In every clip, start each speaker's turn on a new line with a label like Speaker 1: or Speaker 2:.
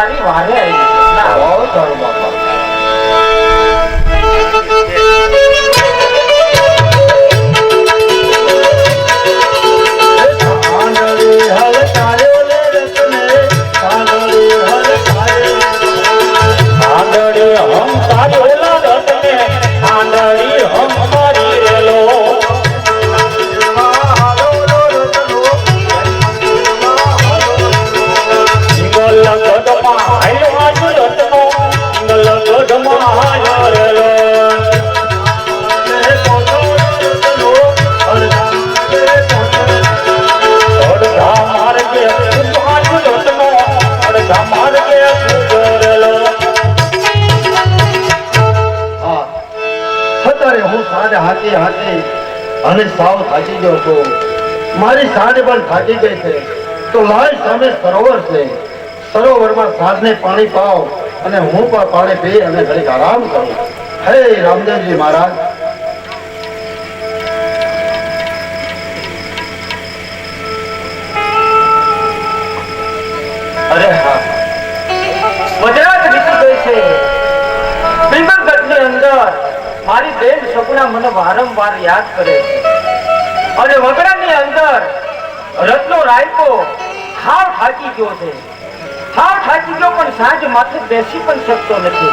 Speaker 1: તારી વારે આવી છે.
Speaker 2: સાંજ હાથી હાથી અને સાવ થાકી ગયો છું. મારી સાંજ પણ થાકી ગઈ છે. તો લાલ સામે સરોવર છે. સરોવરમાં સાંજને પાણી પાવ અને હું પણ પાણી પી અને ઘડીક આરામ કરું. હે રામદેવજી મહારાજ
Speaker 1: મારી બેન સગુણા મને વારંવાર યાદ કરે છે. અને વગડાની અંદર રત્નો રાયકો હાવ થાકી ગયો છે. હાવ થાકી ગયો પણ સાંજ માથે બેસી પણ શકતો નથી.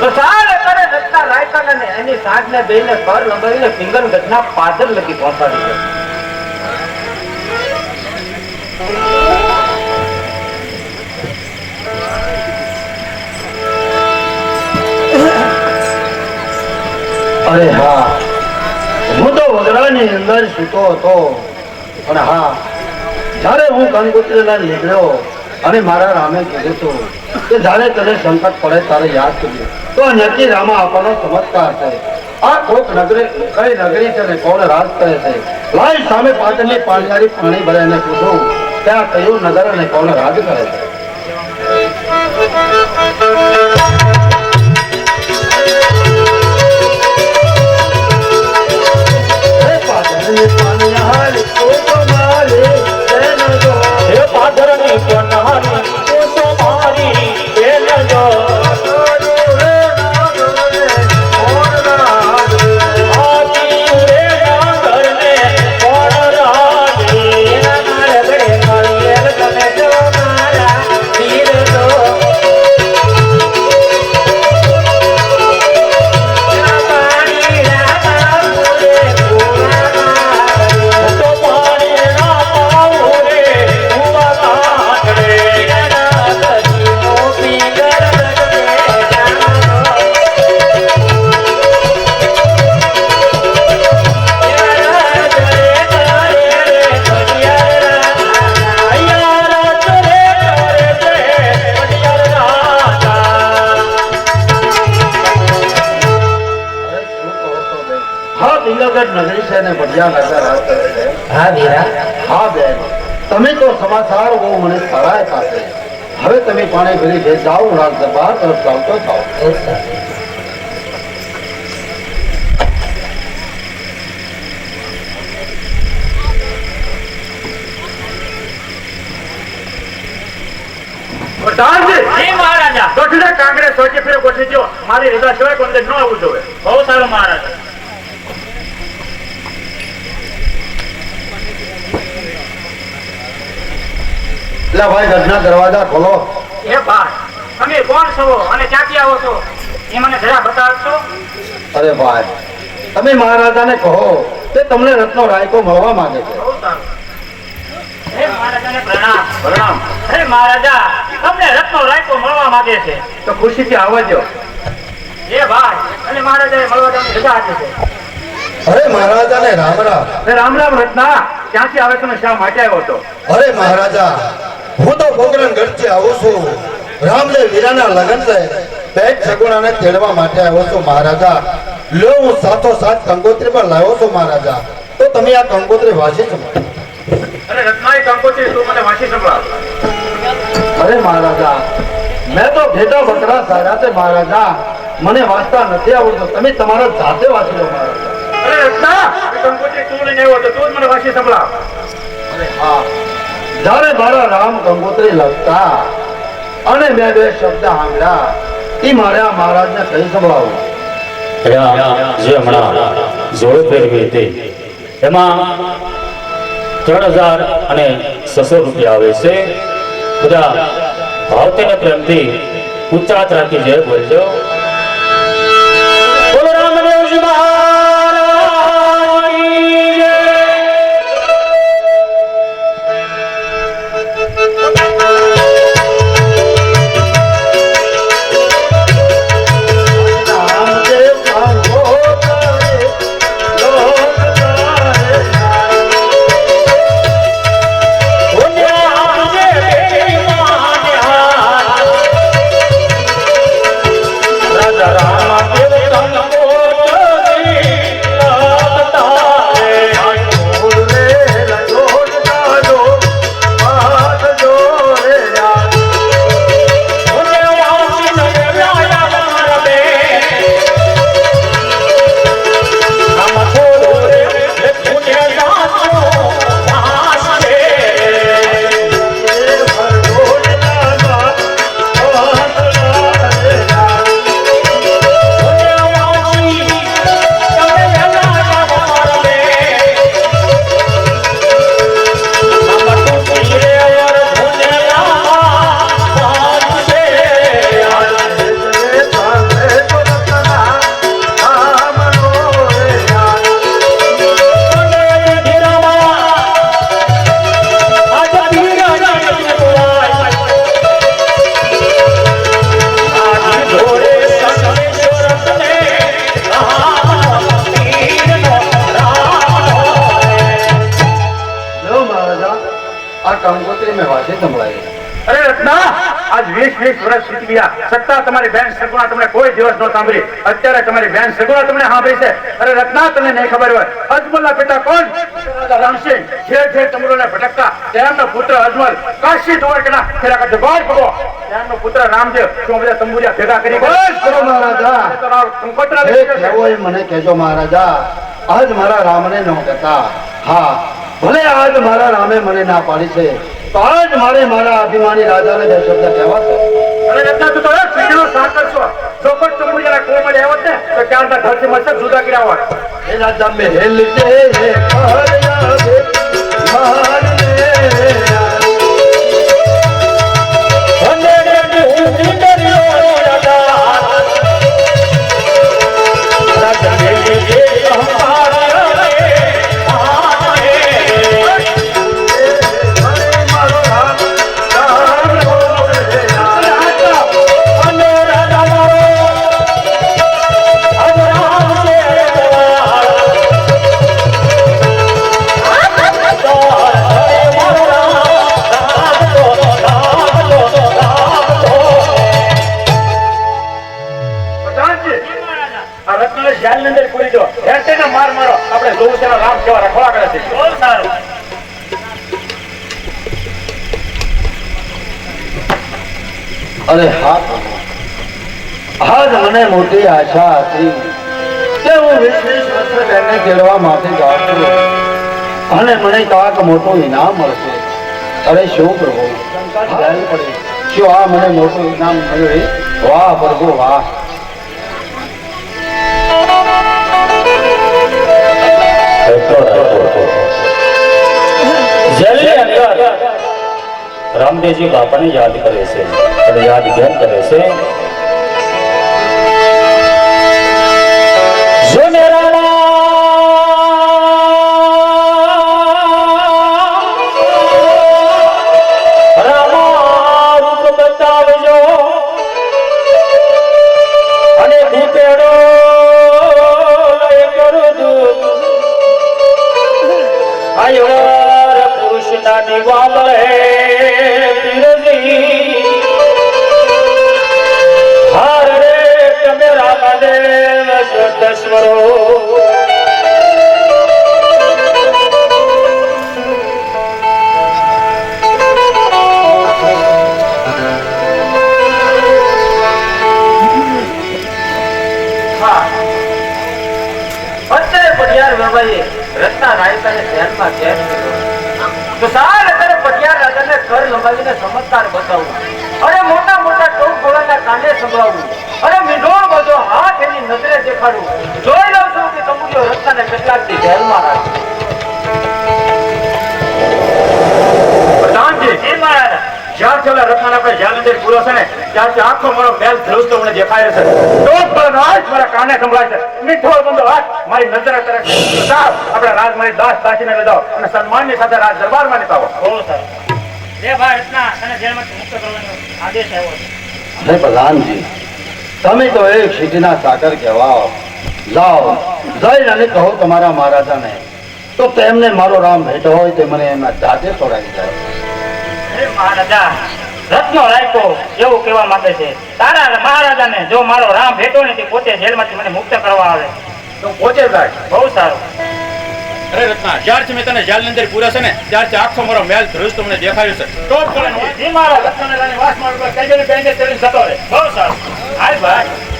Speaker 1: તો સાર કરે રત્ના રાયકાને ને એની સાંજને બેને ઘર લંબાવીને પિંગલગઢના પાદર લગી પહોંચાડી દે
Speaker 2: અરે હા. હું તો વગડાની અંદર સૂતો હતો. અને હા, જ્યારે હું કંકોત્રીના નીકળ્યો અને મારા રામે કીધું હતું કે જ્યારે તને સંકટ પડે ત્યારે યાદ કર્યું તો નક્કી રામા આપવાનો ચમત્કાર છે. આ કોક નગરી, કઈ નગરી છે ને કોણ રાજ કરે છે? લાઈ સામે પાટણની પાણી ભરાઈને પૂછું આ કયું નગર અને કોણ રાજ કરે છે? પાટણની પાણીયારી
Speaker 3: હા
Speaker 1: વીરા
Speaker 2: હા બેન. તમે તો સમાચાર બહુ મને સારા આપ્યા છે. હવે તમે પાણી ભરી ભેજ જાઓ રાત દરબાર તરફ ચાલતો થાઓ
Speaker 3: જી મહારાજા!
Speaker 1: ગોઠડા કાંગરે સોચે ફેરો ગોઠવી દ્યો. મારી રજા સિવાય કોઈ ન આવવું જોઈએ.
Speaker 3: બહુ સારું મહારાજા.
Speaker 2: એટલે ભાઈ ઘરના દરવાજા ખોલો.
Speaker 1: એ ભાઈ તમે કોણ છો અને ક્યાંથી આવો છો? એ મને જરા બતાવશો?
Speaker 2: અરે ભાઈ તમે મહારાજાને કહો કે તમને રત્નો રાયકો મળવા માંગે છે.
Speaker 1: હે મહારાજાને પ્રણામ. પ્રણામ. હે મહારાજા તમને રત્નો રાયકો મળવા માંગે છે. તો ખુશીથી આવજો. એ ભાઈ અને મહારાજાએ મળવા તમને રજા આપી છે.
Speaker 2: અરે મહારાજાને રામ રામ.
Speaker 1: રામ રામ રત્ના ક્યાંથી આવે તમે શા માટે આવ્યો હતો?
Speaker 2: અરે મહારાજા હું તો પોકરણ ગઢથી આવું છું. રામદેવ વીરાના લગ્ન છે પેટ સગુણાને તેડવા માટે આવ્યો છું મહારાજા. લો હું સાથો સાથ કંકોત્રી પર લાવ્યો છું મહારાજા. તો તમે આ કંકોત્રી વાંચી છો?
Speaker 1: અરે રત્નાઈ કંકોત્રી તું મને વાંચી સંભળાવ.
Speaker 2: અરે મહારાજા મેં તો ભેટા બકરા સારા છે મહારાજા. મને વાંચતા નથી આવડતું. તમે તમારા જાતે વાંચી લો મહારાજા.
Speaker 1: અરે રત્ના કંકોત્રી તું લઈને આવ્યો તો તું જ મને વાંચી સંભળાવ.
Speaker 2: અરે હા. જ્યારે મારા રામ ગંગોત્રી લખતા અને મેં બે શબ્દ સાંભળ્યા. એ મારે આ મહારાજને કહી સંભળાવું.
Speaker 3: જે હમણાં જોડે ફેરવી હતી, એમાં ત્રણ હજાર અને છસો રૂપિયા આવે છે. બધા ભાવતી ને પ્રેમથી ઉચ્ચાત રાખી
Speaker 2: જે
Speaker 4: બોલજો. તમારી બેન સગુણા તમને કોઈ દિવસ ન સાંભળી. અત્યારે તમારી બેન સગુણા તમને સાંભળી છે. અરે રત્ના તમને નહીં ખબર હોય. અજમલના પિતા કોણ? રામસિંહ. જે જે તમરોને ભટકતા તેમનો પુત્ર અજમલ. કાશી દ્વારકાના ફેરા કરતો ગોળ પગો તેમનો પુત્ર રામદેવ. શું બધા તંબુરિયા ભેગા કરી
Speaker 2: બસ કરો મહારાજા. મને કહેજો મહારાજા. આજ મારા રામને ન કહેતા. હા ભલે આજ મારા રામે મને ના પાડી છે તો આજ મારે મારા અભિમાની રાજાને બે શબ્દ કહેવા છે
Speaker 4: અરે રત્ના તું એક સીડીનો સાથ જો કોઈ તંબુરિયાના કોમડે આવત ને તો ક્યારના ખર્ચ મસ્ત જુદા કર્યા હોત
Speaker 2: એ રાજા મહેલ છે હે. અરે હા આજ મને મોટી આશા હતી કે હું વીસ વીસ બેનને કેળવા માટે જાઉં છું. અને મને કાંક મોટું ઇનામ મળશે. અરે શું પ્રભુ શું આ મને મોટું ઇનામ મળ્યું? વાહ, પ્રભુ, વાહ.
Speaker 3: જેલની અંદર રામદેવજી બાપાને યાદ કરે છે. અને યાદ કેમ કરે છે?
Speaker 4: અત્યારે પટિયાર બાબાએ રત્ના રાયતાને ધ્યાનમાં કેદ કર્યો. તો સાર અત્યારે પટિયાર રાજાને ઘર લંબાવીને ચમત્કાર બતાવું. અરે મોટા
Speaker 5: કાને સંભળાવું. અને મીંઢોળ બધો હાથ એની નજરે દેખાડવું જોઈ લઉં છું કે તમુડિયો રત્નાને કેટલાક દી જેલમાં રાખે.
Speaker 4: પ્રધાનજી.
Speaker 5: એ મહારાજ.
Speaker 4: જ્યારથી ઓલા રત્નાને આપણે જ્યાં અંદર પૂરો છે ને ત્યારથી આખો મારો મેલ ધ્રુજતો મને દેખાય છે. ટોપ પર રાજ મારા કાને સંભળાય છે. મીઠો બંધો હાથ મારી નજર તરફ સાહેબ રાજ રાજમારી દાસ દાસીને લઈ જાઓ અને સન્માનની સાથે રાજ દરબારમાં આવો
Speaker 5: બહુ સારું લે ભાઈ રત્ના તને જેલમાંથી મુક્ત કરવાનો આદેશ આવ્યો છે.
Speaker 2: અરે પ્રધાનજી તમે તો એક સીટીના સાકર કહેવાઓ. લાવ જઈને અને કહો તમારા મહારાજાને. તો તેમને મારો રામ ભેટો હોય તે મને એમના જાતે છોડાવી જાય
Speaker 5: મહારાજા રત્નો રાખ્યો એવું કહેવા માંગે છે. તારા મહારાજાને જો મારો રામ ભેટો ને તે પોતે જેલમાંથી મને મુક્ત કરવા આવે.
Speaker 4: તો પોતે જાય
Speaker 5: બહુ સારું.
Speaker 4: અરે રત્ના જ્યારથી મેં તને જેલ અંદર પૂરા છે ને ત્યારથી આખો મારો મેલ ધ્રુજ મને દેખાયું છે. ટોપ કરે
Speaker 5: મારા મહારાજ
Speaker 4: રત્નાને રાણી વાસ ચડીને જતો રહે
Speaker 5: બહુ સારું. હાલ ભાઈ.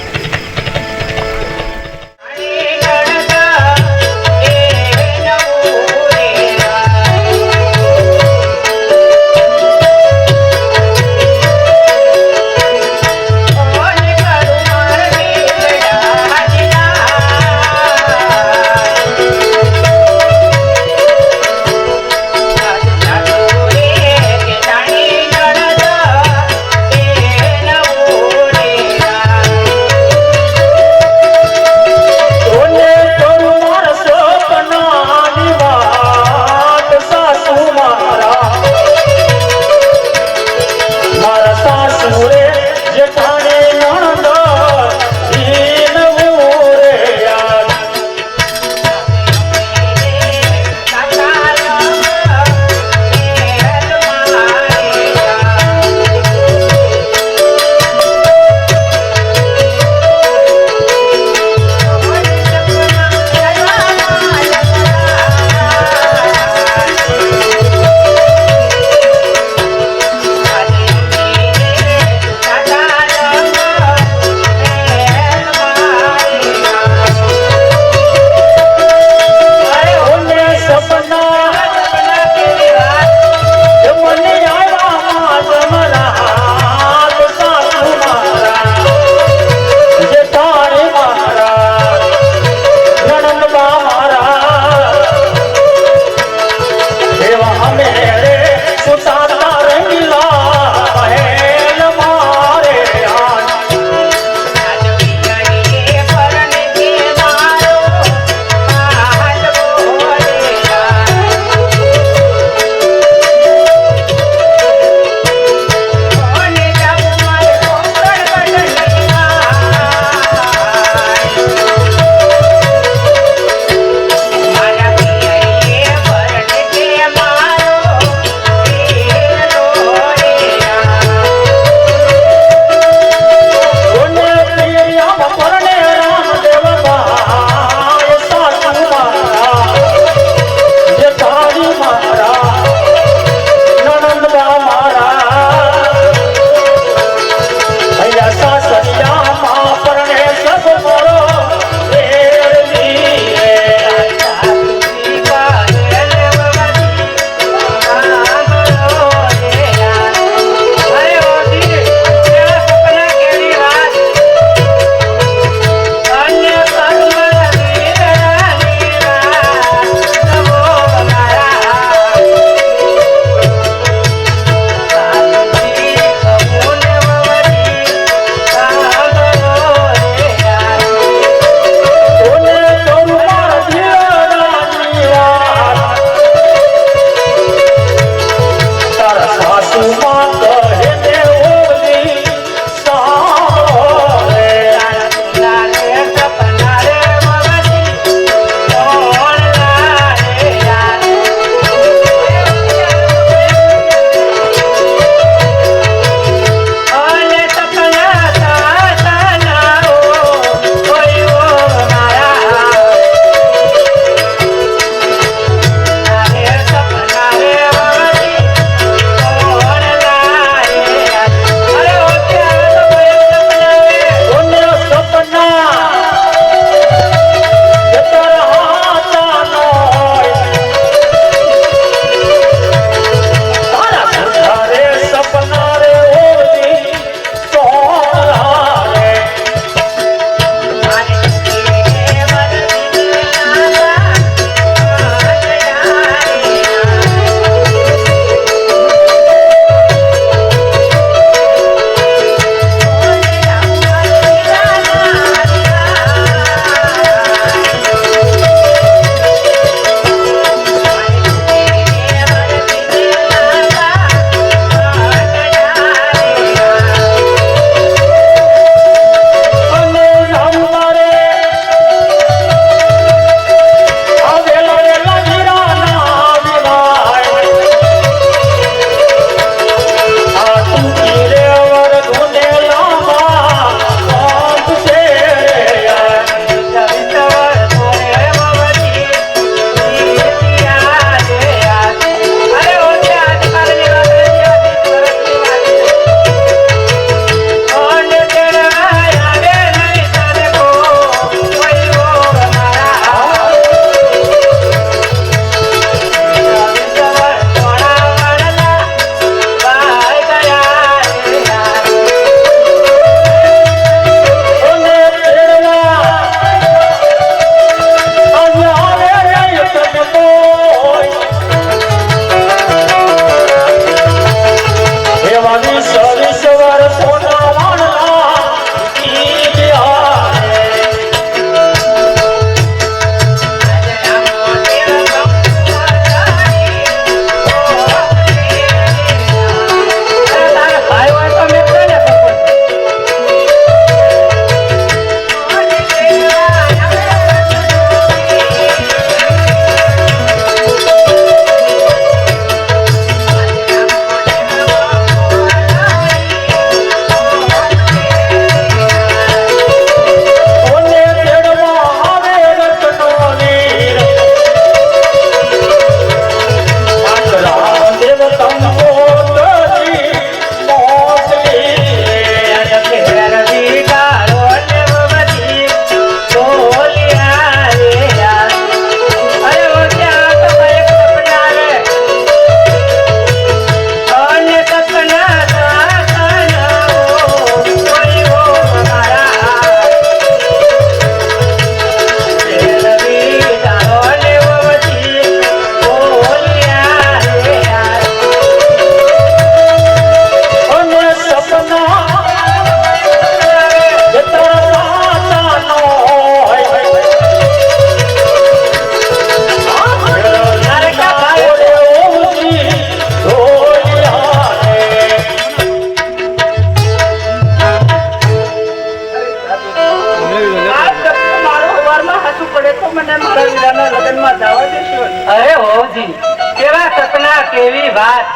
Speaker 6: બાપુજી કેવા સપના કેવી વાત.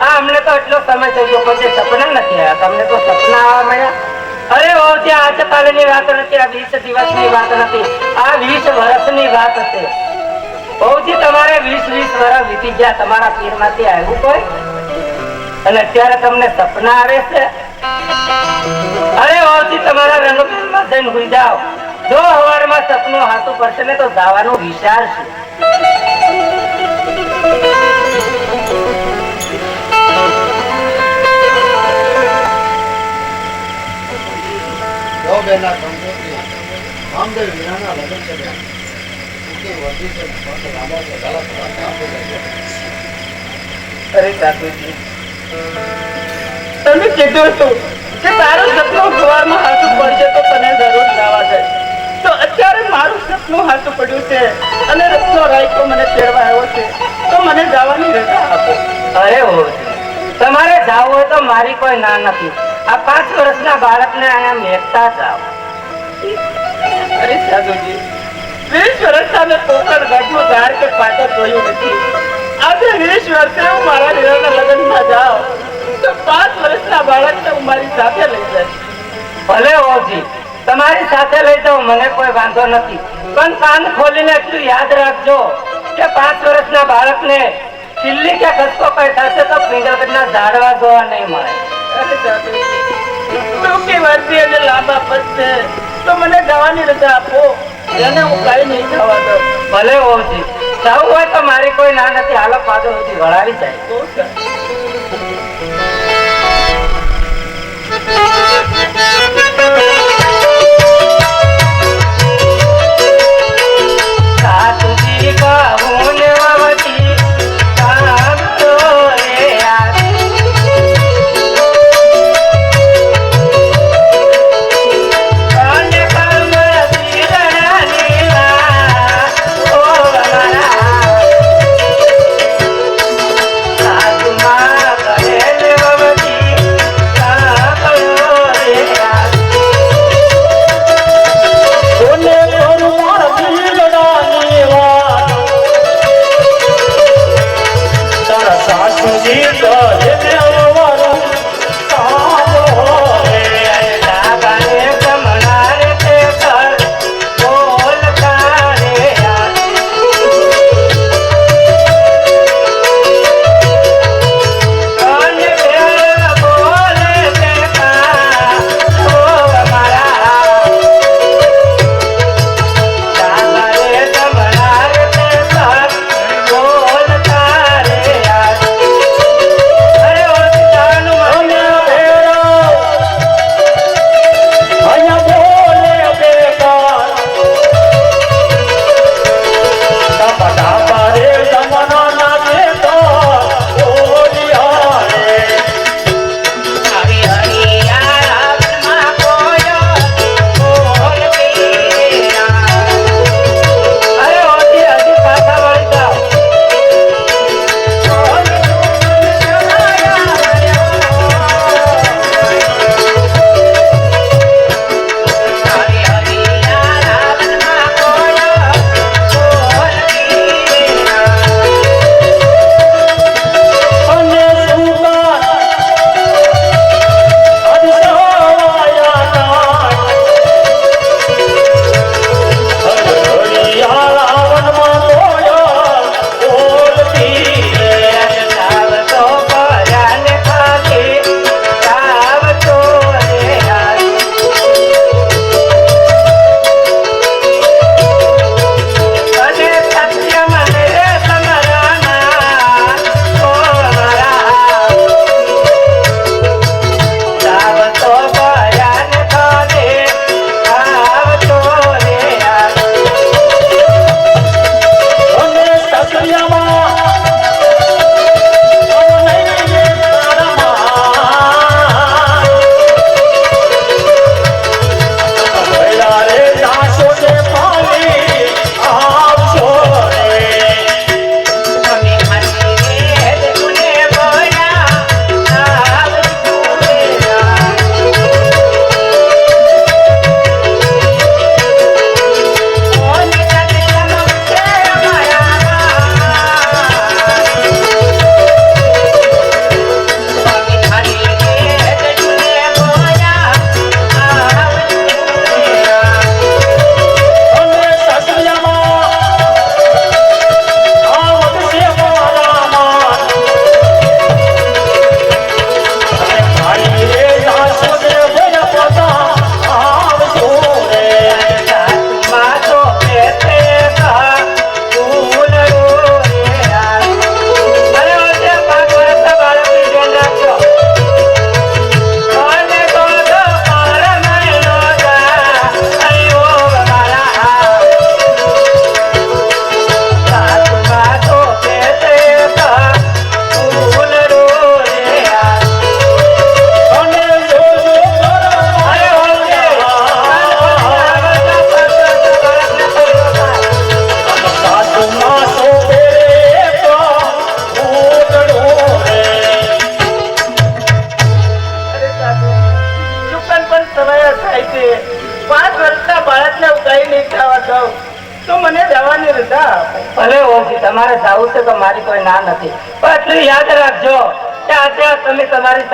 Speaker 5: આ અમને તો એટલો સમય થઈ ગયો કોઈ સપના નથી આવ્યા. તમને તો સપના આવવા મળ્યા. અરે ઓકે આજકાલની વાત નથી, આ વીસ દિવસની વાત નથી, આ વીસ વર્ષની વાત હશે. બહુજી તમારે વીસ વીસ વર્ષ વીતી ગયા તમારા પીરમાંથી આવ્યું કોઈ? અને અત્યારે તમને સપના આવે છે? અરે ઓજી તમારા રંગપીરમાં જઈને ભૂલી જાઓ. જો હવારમાં સપનું હાથું પડશે ને તો દાવાનો વિચાર છે.
Speaker 2: બેના
Speaker 5: તમે કીધું હતું કે તારો સપનો ગુવારમાં હાથું પડશે તો તને જરૂર જવા દે તો અત્યારે મારું સપનું હાથું પડ્યું છે અને રત્નો રાયકો મને તેડવા આવ્યો છે. તો મને જવાની રજા આપો. અરે હો તમારે જાવ હોય તો મારી કોઈ ના નથી. આ પાંચ વર્ષના બાળકને અહીંયા મેકતા જાઓ. અરે સાધુજી વીસ વર્ષના મેં પોકળ ઘાટનું ધાર કે પાછળ જોયું નથી. આજે વીસ વર્ષે હું મારા હીરાના લગ્નમાં જાઉં. તો પાંચ વર્ષના બાળકને હું મારી સાથે લઈ જઈશ. ભલે ઓજી તમારી સાથે લઈ જાઉં મને કોઈ વાંધો નથી. પણ કાન ખોલીને એટલું યાદ રાખજો કે પાંચ વર્ષના બાળકને ખીલ્લી કે ખસકો કઈ થશે તો પિંગલગઢના ઝાડવા જોવા નહીં મળે. વર્ષી અને લાંબા પદ તો મને જવાની રજા આપો. એને હું કઈ નહીં જવા દઉં. ભલે ઓછી જવું હોય તો મારી કોઈ ના નથી. હાલો પાછો સુધી વળાવી જાય.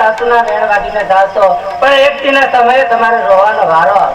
Speaker 5: સાસુના વેણ વાગીને ધાવશો પણ એક દિને સમયે તમારે રોવાનો વારો આવે